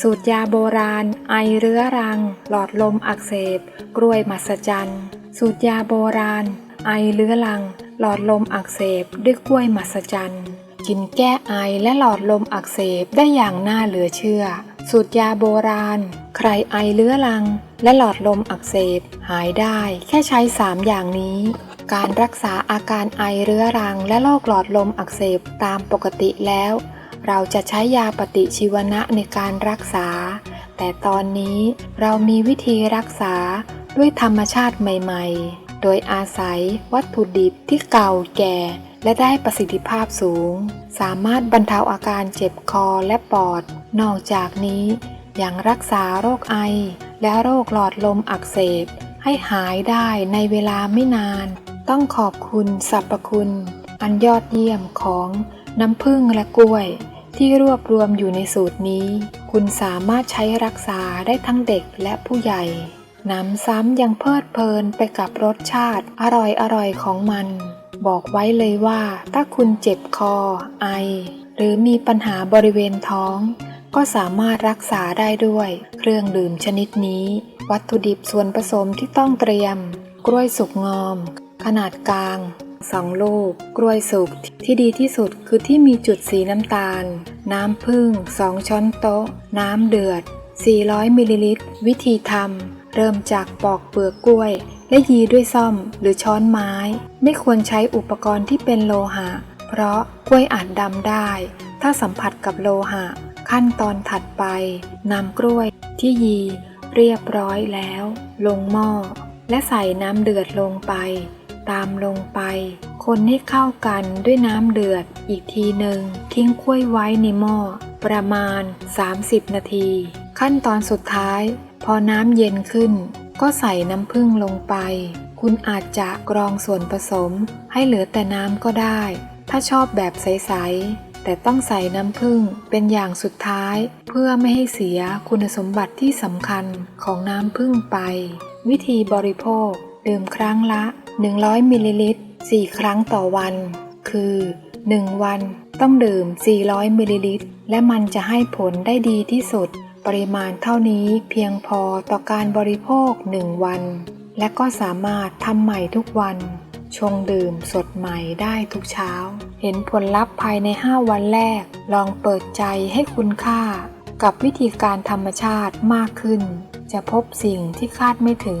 สูตรยาโบราณ ไอเรื้อรัง หลอดลมอักเสบ กล้วยมหัศจรรย์ สูตรยาโบราณ ไอเรื้อรัง หลอดลมอักเสบด้วยกล้วยมหัศจรรย์กินแก้ไอและหลอดลมอักเสบได้อย่างน่าเหลือเชื่อ สูตรยาโบราณ ใครไอเรื้อรัง และหลอดลมอักเสบหายได้แค่ใช้ 3 อย่างนี้ การรักษาอาการไอเรื้อรังและโรคหลอดลมอักเสบตามปกติแล้ว เราจะใช้ยาปฏิชีวนะในการรักษา แต่ตอนนี้เรามีวิธีรักษาด้วยธรรมชาติใหม่ ๆ โดยอาศัยวัตถุดิบที่เก่าแก่ และได้ประสิทธิภาพสูง สามารถบรรเทาอาการเจ็บคอและปอด นอกจากนี้ยังรักษาโรคไอ และโรคหลอดลมอักเสบ ให้หายได้ในเวลาไม่นาน ต้องขอบคุณสรรพคุณ อันยอดเยี่ยมของน้ำผึ้งและกล้วย ที่รวบรวมอยู่ในสูตรนี้ คุณสามารถใช้รักษาได้ทั้งเด็กและผู้ใหญ่น้ำซ้ำยังเพลิดเพลินไปกับรสชาติอร่อยๆของมัน บอกไว้เลยว่าถ้าคุณเจ็บคอ ไอ หรือมีปัญหาบริเวณท้อง ก็สามารถรักษาได้ด้วย เครื่องดื่มชนิดนี้ วัตถุดิบส่วนผสมที่ต้องเตรียม กล้วยสุกงอม ขนาดกลาง 2ลูก กล้วยสุกที่ดีที่สุดคือที่มีจุดสีน้ำตาล น้ำผึ้ง2ช้อนโต๊ะ น้ำเดือด 400มิลลิลิตร วิธีทำ เริ่มจากปอกเปลือกกล้วย และยีด้วยซ่อมหรือช้อนไม้ ไม่ควรใช้อุปกรณ์ที่เป็นโลหะ เพราะกล้วยอาจดำได้ ถ้าสัมผัสกับโลหะ ขั้นตอนถัดไปนำกล้วยที่ยีเรียบร้อยแล้ว ลงหม้อและใส่น้ำเดือดลงไป ตามลงไป คนให้เข้ากันด้วยน้ำเดือดอีกทีหนึ่ง ทิ้งกล้วยไว้ในหม้อประมาณ 30 นาที ขั้นตอนสุดท้าย พอน้ำเย็นขึ้น ก็ใส่น้ำผึ้งลงไป คุณอาจจะกรองส่วนผสม ให้เหลือแต่น้ำก็ได้ ถ้าชอบแบบใส ๆ แต่ต้องใส่น้ำผึ้งเป็นอย่างสุดท้าย เพื่อไม่ให้เสียคุณสมบัติที่สำคัญของน้ำผึ้งไป วิธีบริโภค ดื่มครั้งละ 100 มิลลิลิตร 4 ครั้งต่อวัน คือ 1 วันต้องดื่ม 400 มิลลิลิตร และมันจะให้ผลได้ดีที่สุด ปริมาณเท่านี้เพียงพอต่อการบริโภค 1 วัน และก็สามารถทำใหม่ทุกวัน ชงดื่มสดใหม่ได้ทุกเช้า เห็นผลลัพธ์ภายใน 5 วันแรก ลองเปิดใจให้คุณค่า กับวิธีการธรรมชาติมากขึ้น จะพบสิ่งที่คาดไม่ถึง